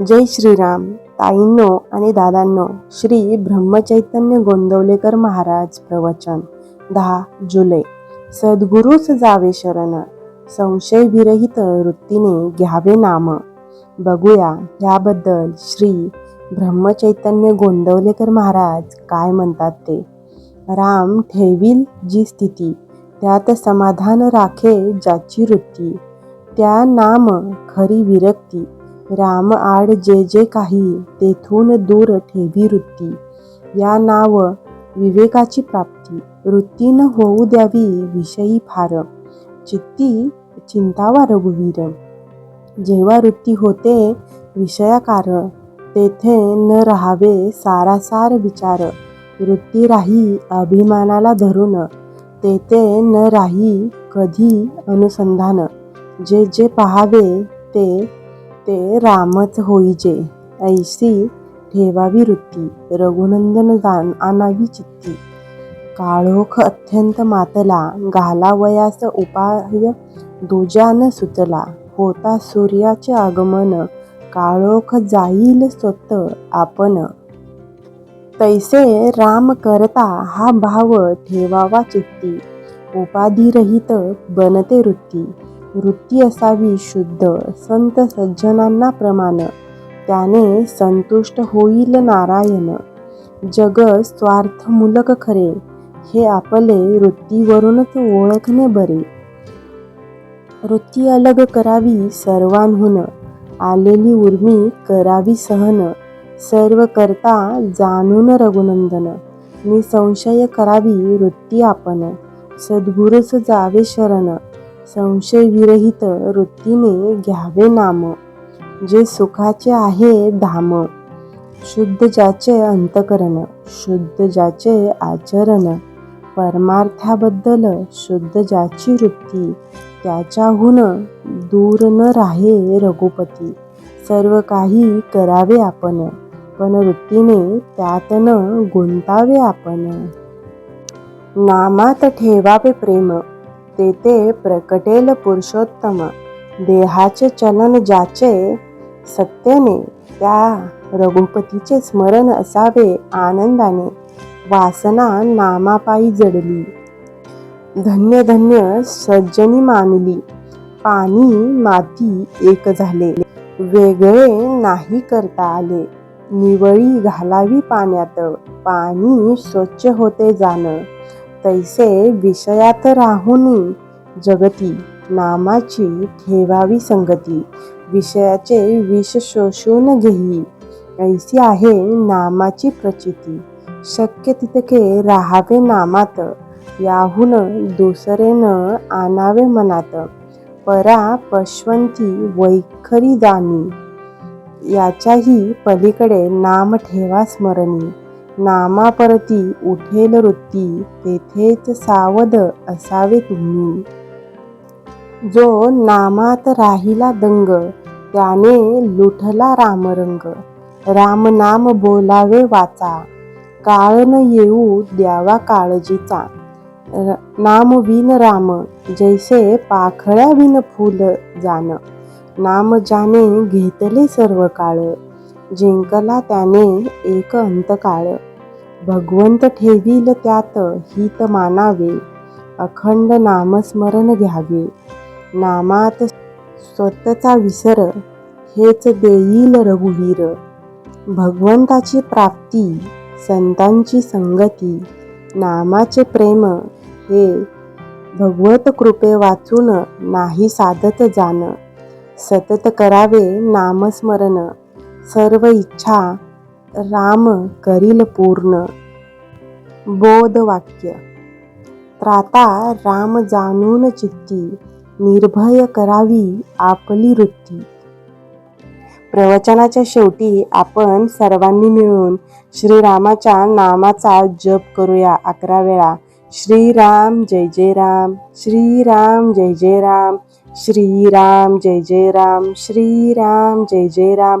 जय श्रीराम. ताईंनो आणि दादांनो श्री ब्रह्मचैतन्य गोंदवलेकर महाराज प्रवचन दहा जुलै. सद्गुरूच जावे शरण संशय विरहित वृत्तीने घ्यावे नाम. बघूया याबद्दल श्री ब्रह्मचैतन्य गोंदवलेकर महाराज काय म्हणतात ते. राम ठेवील जी स्थिती त्यात समाधान राखे ज्याची वृत्ती. त्या नाम खरी विरक्ती. राम आड जे जे काही तेथून दूर ठेवी वृत्ती. या नाव विवेकाची प्राप्ती. वृत्तीन होऊ द्यावी विषयी फार. चित्ती चिंतावा रघुवीर. जेव्हा वृत्ती होते विषयाकार तेथे न राहावे सारासार विचार. वृत्ती राही अभिमानाला धरून तेथे न राही कधी अनुसंधान. जे जे पाहावे ते ते रामच होईजे ऐसी ठेवावी वृत्ती. रघुनंदन जाण आणावी चित्ती. काळोख अत्यंत मातला. घालावयास उपाय दुजान सुचला होता सूर्याचे आगमन. काळोख जाईल स्वत आपण. तैसे राम करता हा भाव ठेवावा चित्ती. उपाधिरहित बनते वृत्ती. वृत्ती असावी शुद्ध. संत सज्जनांना प्रमाण. त्याने संतुष्ट होईल नारायण. जग स्वार्थमूलक खरे. हे आपले वृत्तीवरूनच ओळखणे बरे. वृत्ती अलग करावी सर्वांहून. आलेली उर्मी करावी सहन. सर्व करता जाणून रघुनंदन. निसंशय करावी वृत्ती आपण. सद्गुरूच जावे शरण. संशय विरहित वृत्तीने घ्यावे नाम. जे सुखाचे आहे धाम. शुद्ध ज्याचे अंतकरण शुद्ध ज्याचे आचरण. परमार्थाबद्दल शुद्ध ज्याची वृत्ती त्याच्याहून दूर न राहे रघुपती. सर्व काही करावे आपण पण वृत्तीने त्यात न गुंतावे आपण. नामात ठेवावे प्रेम. तेथे प्रकटेल पुरुषोत्तम. देहाचे चलन ज्याचे सत्याने त्या रघुपतीचे स्मरण असावे आनंदाने. वासना नामापायी जडली. धन्य धन्य सज्जनी मानली. पाणी माती एक झाले. वेगळे नाही करता आले. निवळी घालावी पाण्यात. पाणी स्वच्छ होते जाणं. तैसे विषयात राहुनी जगती नामाची ठेवावी संगती विषयाचे विष शोषून घेई. ऐसी आहे नामाची प्रचिती. शक्य तितके राहावे नामात याहून दुसरे न आणावे मनात. परा पश्वंती वैखरी जाणी याच्याही पलीकडे नाम ठेवा स्मरणी. नामापरती उठेल वृत्ती तेथेच सावध असावे तुम्ही. जो नामात राहिला दंग त्याने लुठला रामरंग. राम नाम बोलावे वाचा काळ न येऊ द्यावा काळजीचा. र- नाम विन राम जैसे पाखळ्या विन फुल जाण नाम ज्याने घेतले सर्व काळ. जिंकला त्याने एक अंतकाळ. भगवंत ठेवील त्यात हित मानावे अखंड नामस्मरण घ्यावे. नामात स्वतःचा विसर हेच देईल रघुवीर. भगवंताची प्राप्ती संतांची संगती नामाचे प्रेम हे भगवत कृपे वाचून नाही साधत जाण. सतत करावे नामस्मरण. सर्व इच्छा राम करील पूर्ण. बोध वाक्य त्राता राम जाणून चित्ती निर्भय करावी आपली वृत्ती. प्रवचनाच्या शेवटी आपण सर्वांनी मिळून श्रीरामाच्या नामाचा जप करूया अकरा वेळा. श्रीराम जय जय राम श्रीराम जय जय राम श्रीराम जय जय राम श्रीराम जय जय राम.